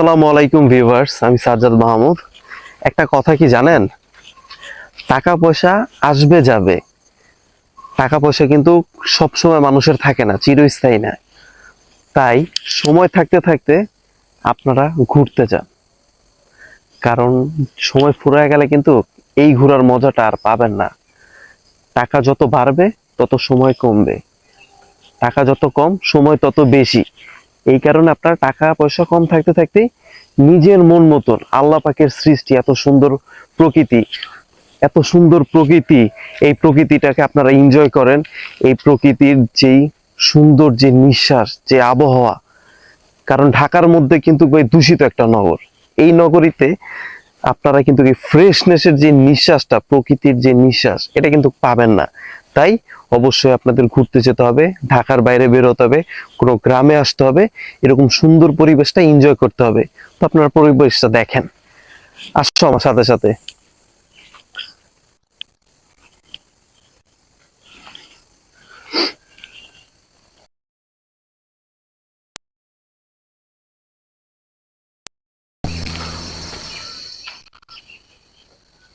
আসসালামু আলাইকুম ভিউয়ার্স, আমি সাজ্জাদ মাহমুদ। একটা কথা কি জানেন? টাকা পয়সা আসবে যাবে। টাকা পয়সা কিন্তু সবসময় মানুষের থাকে না, চিরস্থায়ী না। তাই সময় থাকতে থাকতে আপনারা ঘুরতে যান। কারণ সময় ফুরায় গেলে কিন্তু এই ঘোরার মজাটা আর পাবেন না। টাকা যত বাড়বে, তত সময় কমবে। টাকা যত কম, সময় তত বেশি। এই কারণে আপনার টাকা পয়সা কম থাকতে থাকতেই নিজের মন মতন আল্লাহ পাকের সৃষ্টি, এত সুন্দর প্রকৃতি, এত সুন্দর প্রকৃতি, এই প্রকৃতিটাকে আপনারা এনজয় করেন। এই প্রকৃতির যেই সুন্দর যে নিঃশ্বাস, যে আবহাওয়া, কারণ ঢাকার মধ্যে কিন্তু দূষিত একটা নগর। এই নগরীতে আপনারা কিন্তু ফ্রেশনেসের যে নিঃশ্বাসটা, প্রকৃতির যে নিঃশ্বাস, এটা কিন্তু পাবেন না। তাই অবশ্যই আপনাদের ঘুরতে যেতে হবে, ঢাকার বাইরে বেরোতে হবে, কোনো গ্রামে আসতে হবে, এরকম সুন্দর পরিবেশটা এনজয় করতে হবে। তো আপনারা পরিবেশটা দেখেন। আসছো আমার সাথে সাথে।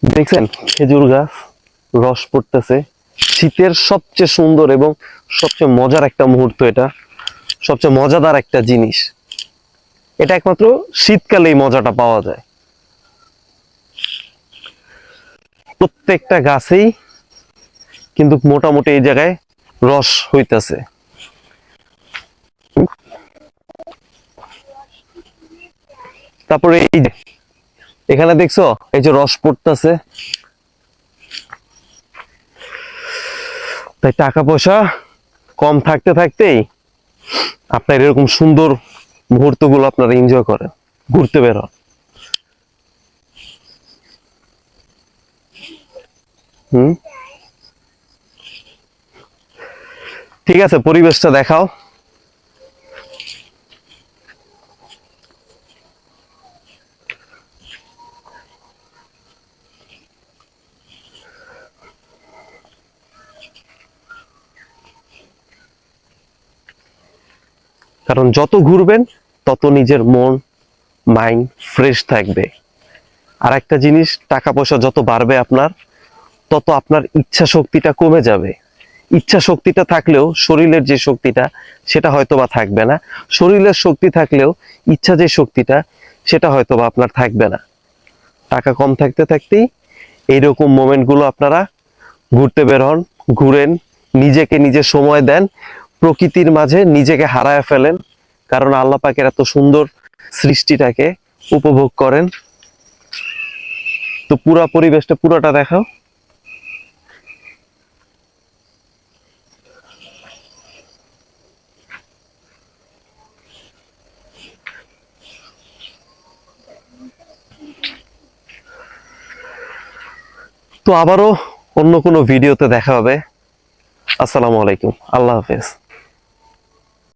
দেখছেন খেজুর গাছ, রস পড়তেছে। শীতের সবচেয়ে সুন্দর এবং সবচেয়ে মজার একটা মুহূর্ত এটা। সবচেয়ে মজাদার একটা জিনিস। এটা একমাত্র শীতকালে এই মজাটা পাওয়া যায়। প্রত্যেকটা গাছেই কিন্তু মোটামুটি এই জায়গায় রস হইতেছে। তারপরে এই এখানে দেখছ, এই যে রস পড়তেছে। তাই টাকা পয়সা কম থাকতে থাকতেই আপনার এরকম সুন্দর মুহূর্তগুলো আপনারা এনজয় করেন, ঘুরতে বের হন। হুম? ঠিক আছে, পরিবেশটা দেখাও। কারণ যত ঘুরবেন, তত নিজের মন, মাইন্ড ফ্রেশ থাকবে। আর একটা জিনিস টাকা পয়সা যত বাড়বে আপনার, তত আপনার ইচ্ছা শক্তিটা কমে যাবে। ইচ্ছা শক্তিটা থাকলেও শরীরের যে শক্তিটা, সেটা হয়তো বা থাকবে না। শরীরের শক্তি থাকলেও ইচ্ছা যে শক্তিটা, সেটা হয়তো বা আপনার থাকবে না। টাকা কম থাকতে থাকতেই এইরকম মোমেন্টগুলো আপনারা ঘুরতে বের হন, ঘুরেন, নিজেকে নিজে সময় দেন প্রকৃতির মাঝে নিজেকে হারায় ফেলেন, কারণ আল্লাহ পাকের এত সুন্দর সৃষ্টিটাকে উপভোগ করেন। তো পুরা পরিবেশটা, পুরোটা দেখাও। তো আবারও অন্য কোনো ভিডিওতে দেখা হবে। আসসালামু আলাইকুম। আল্লাহ হাফেজ।